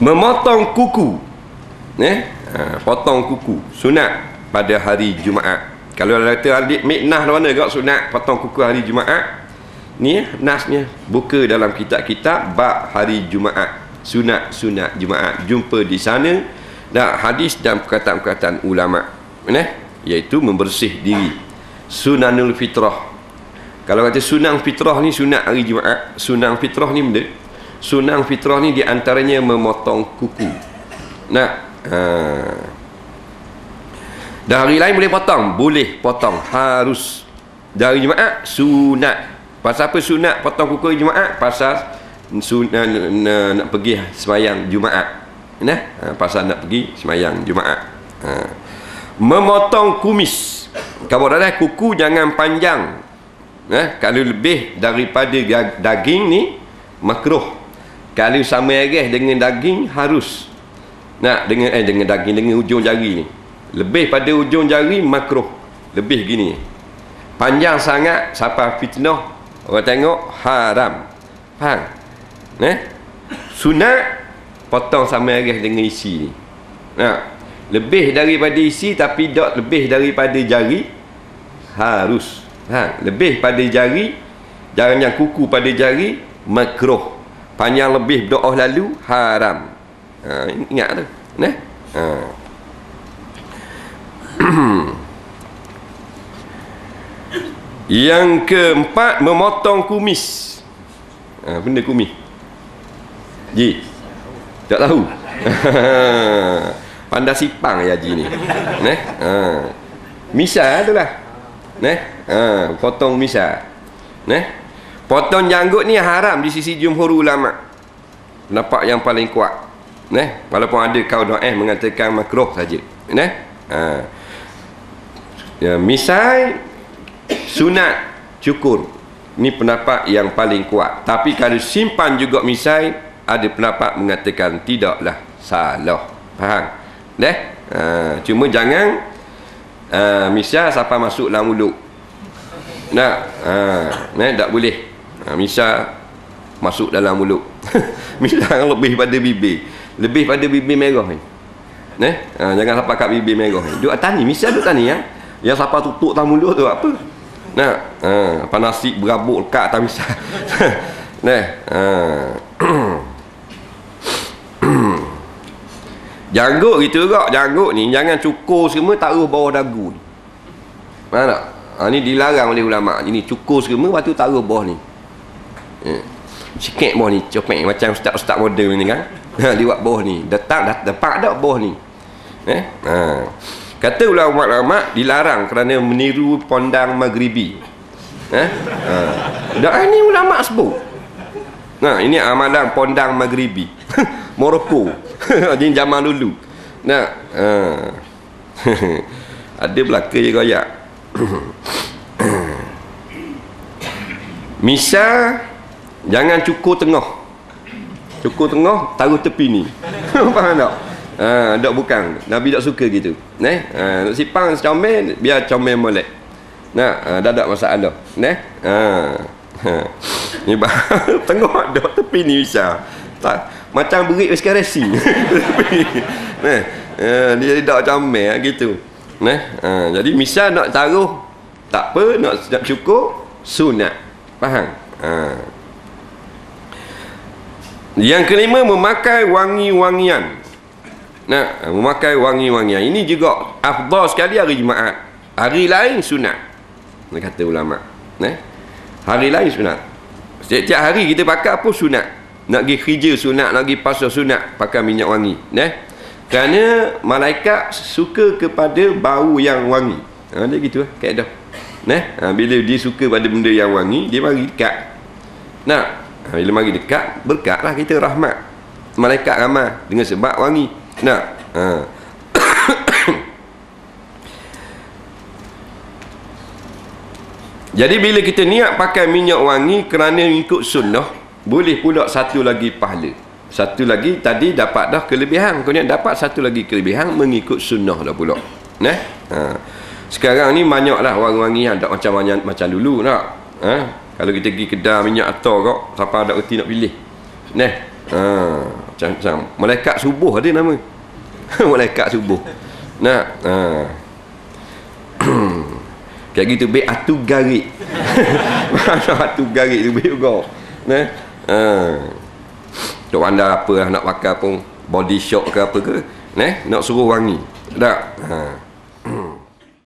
memotong kuku. Eh? Ha, potong kuku. Sunat pada hari Jumaat. Kalau ada kata adik miknah mana gak sunat potong kuku hari Jumaat. Ni nasnya buka dalam kitab-kitab bab hari Jumaat. Sunat-sunat Jumaat. Jumpa di sana dan hadis dan perkataan-perkataan ulama. Eh iaitu membersih diri. Sunanul fitrah. Kalau kata sunang fitrah ni sunat hari Jumaat sunang fitrah ni benda sunang fitrah ni diantaranya memotong kuku nah ha. dan hari lain boleh potong boleh potong harus dari Jumaat sunat Pasal apa sunat potong kuku Jumaat? Pasal sunat nak, nak pergi semayang Jumaat. Nah, ha, pasal nak pergi semayang Jumaat. Ha. Memotong kumis. Kamu dah kuku jangan panjang. Nah, kalau lebih daripada daging ni makruh. Kalau sama agas dengan daging harus. Nak dengan eh dengan daging dengan ujung jari. Lebih pada ujung jari makruh. Lebih gini. Panjang sangat siapa fitnah Orang tengok haram. Faham? Eh? Sunat potong sama aras dengan isi ni. Nah, lebih daripada isi tapi tak lebih daripada jari harus. Ha, lebih pada jari jangan yang kuku pada jari makruh. Panjang lebih doa lalu haram. Ha, ingat tu. Nah. Ha. Yang keempat memotong kumis. Ha, benda kumis. Ji. Tak tahu. Pandai sipang ya Ji ni. Neh. Ha. Misa itulah. Neh. Ha, potong misa. Neh. Potong janggut ni haram di sisi jumhur ulama. Pendapat yang paling kuat. Neh. Walaupun ada kaum eh mengatakan makruh saja. Neh. Ha. Ya, misai sunat cukur ni pendapat yang paling kuat tapi kalau simpan juga misai ada pendapat mengatakan tidaklah salah faham deh ha, cuma jangan ha, misai siapa masuk dalam mulut nak ha, nah, tak boleh ha, misai masuk dalam mulut misai lebih pada bibir lebih pada bibir merah ni Nah, ha, jangan sampai kat bibir merah ni. Duk tani, misal duk tani ya. Yang siapa tutup dalam mulut tu apa? Nah, ha, apa nasi berabuk lekat tak bisa. nah, ha. janggut gitu juga, janggut ni jangan cukur semua taruh bawah dagu ni. Mana tak? Ha, ni dilarang oleh ulama. Ini cukur semua lepas tu taruh bawah ni. Eh. Sikit bawah ni, copek macam ustaz-ustaz model ni kan. Ha, liwat bawah ni. Detak depak dak bawah ni. Eh? Ha. Kata ulama-ulama dilarang kerana meniru pondang maghribi. Eh? Ha. Dah ini ulama sebut. Nah, ini amalan pondang maghribi. Morocco. Jadi zaman dulu. Nah, ha. ada belaka je goyak. Misa jangan cukur tengah. Cukur tengah taruh tepi ni. Faham tak? Ha, tak bukan. Nabi tak suka gitu. Neh, ha, nak sipang comel, biar comel molek. Nah, ha, dah tak masalah. Neh. Ha. ha. Ni tengok dok tepi ni bisa. Tak macam berik eskaresi. Neh. Ha, dia tak comel gitu. Neh. Ha, jadi misal nak taruh tak apa, nak nak cukup sunat. Faham? Ha. Yang kelima memakai wangi-wangian. Nah, memakai wangi-wangian. Ini juga afdal sekali hari Jumaat. Hari lain sunat. Nak kata ulama. Nah. Hari lain sunat. Setiap hari kita pakai apa sunat. Nak pergi kerja sunat, nak pergi pasar sunat pakai minyak wangi. Nah. Kerana malaikat suka kepada bau yang wangi. Ha, dia gitu lah, kaedah. Nah, ha, bila dia suka pada benda yang wangi, dia mari dekat. Nah, bila mari dekat, berkatlah kita rahmat. Malaikat ramai dengan sebab wangi. Nah. Ha. Jadi bila kita niat pakai minyak wangi kerana ikut sunnah, boleh pula satu lagi pahala. Satu lagi tadi dapat dah kelebihan, kemudian dapat satu lagi kelebihan mengikut sunnah dah pula. Nah. Ha. Sekarang ni banyaklah wangi-wangi yang tak macam macam dulu nak. Ha? Kalau kita pergi kedai minyak atau kok, siapa ada reti nak pilih. Nah. Ha. macam malaikat subuh ada nama malaikat subuh nah ha. kayak gitu be atu garik mana atu garik tu be juga nah ha. Tok anda apa nak pakai pun body shop ke apa ke nah nak suruh wangi tak ha.